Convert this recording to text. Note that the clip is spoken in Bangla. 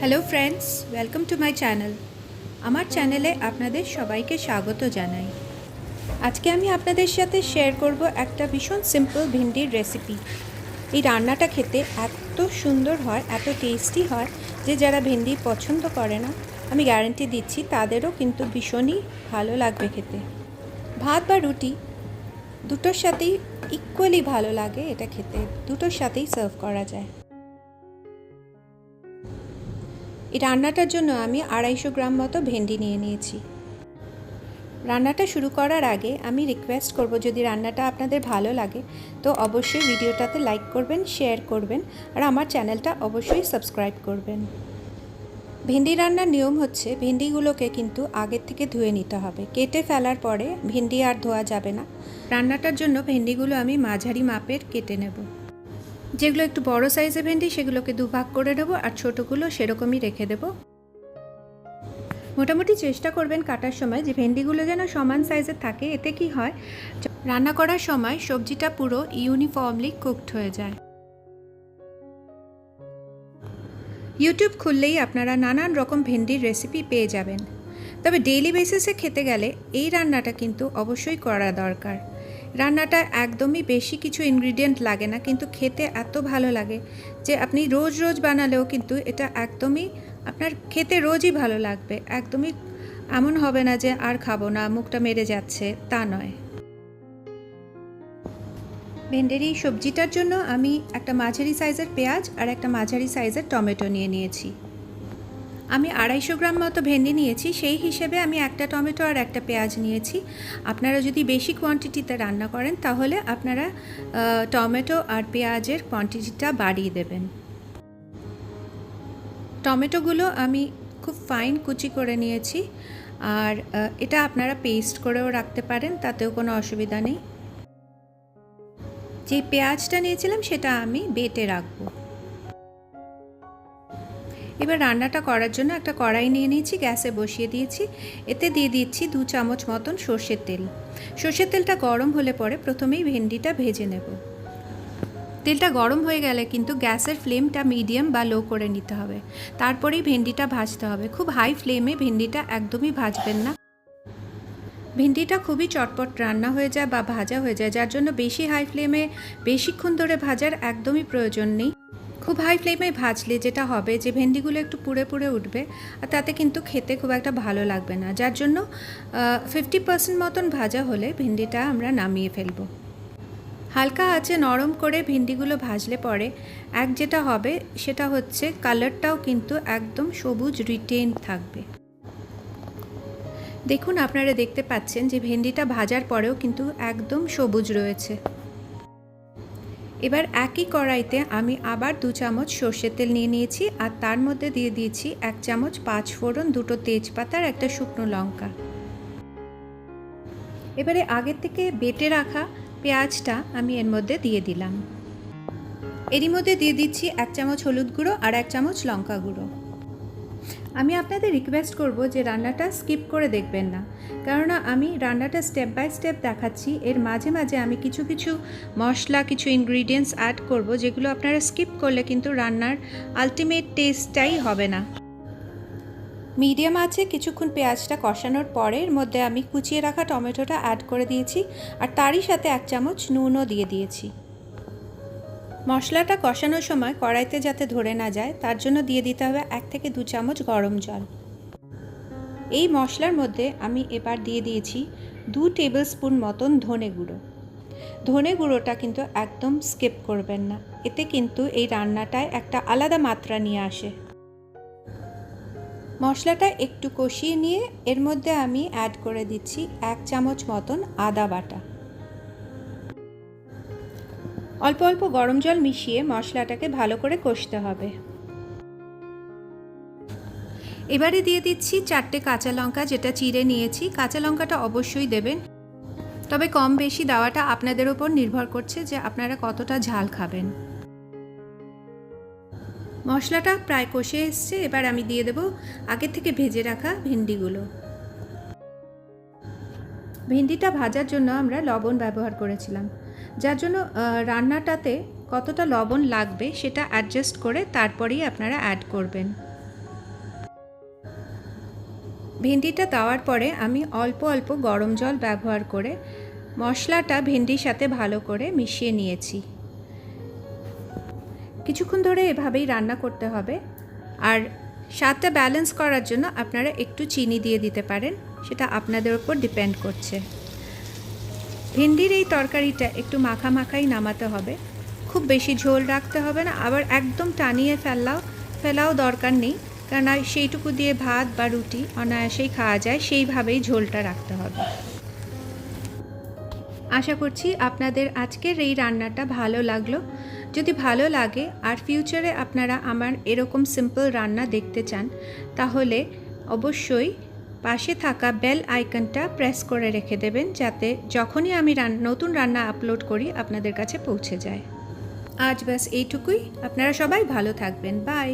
Hello friends welcome to my channel আমার চ্যানেলে আপনাদের সবাইকে স্বাগত জানাই। আজকে আমি আপনাদের সাথে শেয়ার করব একটা ভীষণ সিম্পল ভিন্ডির রেসিপি এই রান্নাটা খেতে এত সুন্দর হয়, এত টেস্টি হয় যে যারা ভেন্ডি পছন্দ করে না, আমি গ্যারান্টি দিচ্ছি তাদেরও কিন্তু ভীষণই ভালো লাগবে খেতে। ভাত বা রুটি দুটোর সাথেই ইকুয়ালি ভালো লাগে এটা খেতে, দুটোর সাথেই সার্ভ করা যায়। এই রান্নাটার জন্য আমি আড়াইশো গ্রাম মতো ভেন্ডি নিয়ে নিয়েছি। রান্নাটা শুরু করার আগে আমি রিকোয়েস্ট করব, যদি রান্নাটা আপনাদের ভালো লাগে, তো অবশ্যই ভিডিওটাতে লাইক করবেন শেয়ার করবেন, আর আমার চ্যানেলটা অবশ্যই সাবস্ক্রাইব করবেন। ভেন্ডি রান্নার নিয়ম হচ্ছে, ভেন্ডিগুলোকে কিন্তু আগের থেকে ধুয়ে নিতে হবে। কেটে ফেলার পরে ভেন্ডি আর ধোয়া যাবে না। রান্নাটার জন্য ভেন্ডিগুলো আমি মাঝারি মাপের কেটে নেব। যেগুলো একটু বড় সাইজের ভেন্ডি, সেগুলোকে দুভাগ করে নেব আর ছোটোগুলো সেরকমই রেখে দেব। মোটামুটি চেষ্টা করবেন কাটার সময় যে ভেন্ডিগুলো যেন সমান সাইজের থাকে, এতে কি হয়, রান্না করার সময় সবজিটা পুরো ইউনিফর্মলি কুকড হয়ে যায়। ইউটিউব খুললেই আপনারা নানান রকম ভেন্ডির রেসিপি পেয়ে যাবেন। তবে ডেইলি বেসিসে খেতে গেলে এই রান্নাটা কিন্তু অবশ্যই করা দরকার। রান্নাটা একদমই বেশি কিছু ইনগ্রিডিয়েন্ট লাগে না, কিন্তু খেতে এত ভালো লাগে যে আপনি রোজ রোজ বানালেও কিন্তু এটা একদমই আপনার খেতে রোজই ভালো লাগবে। একদমই এমন হবে না যে আর খাব না, মুখটা মেরে যাচ্ছে, তা নয়। ভেন্ডের এই সবজিটার জন্য আমি একটা মাঝারি সাইজের পেঁয়াজ আর একটা মাঝারি সাইজের টমেটো নিয়ে নিয়েছি। আমি আড়াইশো গ্রাম মতো ভেন্ডি নিয়েছি, সেই হিসেবে আমি একটা টমেটো আর একটা পেঁয়াজ নিয়েছি। আপনারা যদি বেশি কোয়ান্টিটিতে রান্না করেন, তাহলে আপনারা টমেটো আর পেঁয়াজের কোয়ান্টিটিটা বাড়িয়ে দেবেন। টমেটোগুলো আমি খুব ফাইন কুচি করে নিয়েছি, আর এটা আপনারা পেস্ট করেও রাখতে পারেন, তাতেও কোনো অসুবিধা নেই। যে পেঁয়াজটা নিয়েছিলাম, সেটা আমি বেটে রাখব। এবার রান্নাটা করার জন্য একটা কড়াই নিয়ে নিয়েছি, গ্যাসে বসিয়ে দিয়েছি। এতে দিয়ে দিচ্ছি দু চামচ মতন সর্ষের তেল। সর্ষের তেলটা গরম হলে পরে প্রথমেই ভেন্ডিটা ভেজে নেব। তেলটা গরম হয়ে গেলে কিন্তু গ্যাসের ফ্লেমটা মিডিয়াম বা লো করে নিতে হবে। তারপরেই ভেন্ডিটা ভাজতে হবে। খুব হাই ফ্লেমে ভেন্ডিটা একদমই ভাজবেন না। ভেন্ডিটা খুবই চটপট রান্না হয়ে যায় বা ভাজা হয়ে যায়। যার জন্য বেশি হাই ফ্লেমে, বেশিক্ষণ ধরে ভাজার একদমই প্রয়োজন নেই। খুব হাই ফ্লেমে ভাজলে যেটা হবে যে ভেন্ডিগুলো একটু পুড়ে পুড়ে উঠবে, আর তাতে কিন্তু খেতে খুব একটা ভালো লাগবে না। যার জন্য ফিফটি পার্সেন্ট মতন ভাজা হলে ভেন্ডিটা আমরা নামিয়ে ফেলব। হালকা আছে নরম করে ভেন্ডিগুলো ভাজলে পরে এক যেটা হবে সেটা হচ্ছে কালারটাও কিন্তু একদম সবুজ রিটেন থাকবে। দেখুন, আপনারা দেখতে পাচ্ছেন যে ভেন্ডিটা ভাজার পরেও কিন্তু একদম সবুজ রয়েছে। এবার একই কড়াইতে আমি আবার দু চামচ সর্ষের তেল নিয়ে নিয়েছি আর তার মধ্যে দিয়ে দিয়েছি এক চামচ পাঁচ ফোড়ন, দুটো তেজপাতার একটা শুকনো লঙ্কা। এবারে আগের থেকে বেটে রাখা পেঁয়াজটা আমি এর মধ্যে দিয়ে দিলাম। এরই মধ্যে দিয়ে দিচ্ছি এক চামচ হলুদ গুঁড়ো আর এক চামচ লঙ্কা গুঁড়ো। আমি আপনাদের রিকোয়েস্ট করব যে রান্নাটা স্কিপ করে দেখবেন না। কেননা আমি রান্নাটা স্টেপ বাই স্টেপ দেখাচ্ছি। এর মাঝে মাঝে আমি কিছু কিছু মশলা, কিছু ইনগ্রিডিয়েন্টস অ্যাড করব, যেগুলো আপনারা স্কিপ করলে কিন্তু রান্নার আলটিমেট টেস্টটাই হবে না। মিডিয়াম আছে, কিছুক্ষণ পেঁয়াজটা কষানোর পরে এর মধ্যে আমি কুচিয়ে রাখা টমেটোটা অ্যাড করে দিয়েছি। আর তারই সাথে এক চামচ নুনও দিয়ে দিয়েছি। মশলাটা কষানোর সময় কড়াইতে যাতে ধরে না যায়, তার জন্য দিয়ে দিতে হবে এক থেকে দু চামচ গরম জল। এই মশলার মধ্যে আমি এবার দিয়ে দিয়েছি দু টেবিল স্পুন মতন ধনে গুঁড়ো। ধনে গুঁড়োটা কিন্তু একদম স্কিপ করবেন না, এতে কিন্তু এই রান্নাটায় একটা আলাদা মাত্রা নিয়ে আসে। মশলাটা একটু কষিয়ে নিয়ে এর মধ্যে আমি অ্যাড করে দিচ্ছি এক চামচ মতন আদা বাটা। অল্প অল্প গরম জল মিশিয়ে মশলাটাকে ভালো করে কষতে হবে। এবারে দিয়ে দিচ্ছি চারটে কাঁচা লঙ্কা, যেটা চিড়ে নিয়েছি। কাঁচা লঙ্কাটা অবশ্যই দেবেন। তবে কম বেশি দেওয়াটা আপনাদের ওপর নির্ভর করছে যে আপনারা কতটা ঝাল খাবেন। মশলাটা প্রায় কষে এসছে। এবার আমি দিয়ে দেব আগে থেকে ভেজে রাখা ভেন্ডিগুলো। ভেন্ডিটা ভাজার জন্য আমরা লবণ ব্যবহার করেছিলাম। যার জন্য রান্নাটাতে কতটা লবণ লাগবে সেটা অ্যাডজাস্ট করে তারপরেই আপনারা অ্যাড করবেন। ভেন্ডিটা দেওয়ার পরে আমি অল্প অল্প গরম জল ব্যবহার করে মশলাটা ভেন্ডির সাথে ভালো করে মিশিয়ে নিয়েছি। কিছুক্ষণ ধরে এভাবেই রান্না করতে হবে। আর স্বাদটা ব্যালেন্স করার জন্য আপনারা একটু চিনি দিয়ে দিতে পারেন। সেটা আপনাদের ওপর ডিপেন্ড করছে। ভেন্ডির এই তরকারিটা একটু মাখা মাখাই নামাতে হবে। খুব বেশি ঝোল রাখতে হবে না, আবার একদম টানিয়ে ফেলাও ফেলাও দরকার নেই। কেননা সেইটুকু দিয়ে ভাত বা রুটি অনায়াসেই খাওয়া যায়, সেইভাবেই ঝোলটা রাখতে হবে। আশা করছি আপনাদের আজকের এই রান্নাটা ভালো লাগল। যদি ভালো লাগে আর ফিউচারে আপনারা আমার এরকম সিম্পল রান্না দেখতে চান, তাহলে অবশ্যই পাশে থাকা বেল আইকনটা প্রেস করে রেখে দেবেন যাতে যখনই আমি নতুন রান্না আপলোড করি আপনাদের কাছে পৌঁছে যায়। আজ ব্যাস এইটুকুই। আপনারা সবাই ভালো থাকবেন। বাই।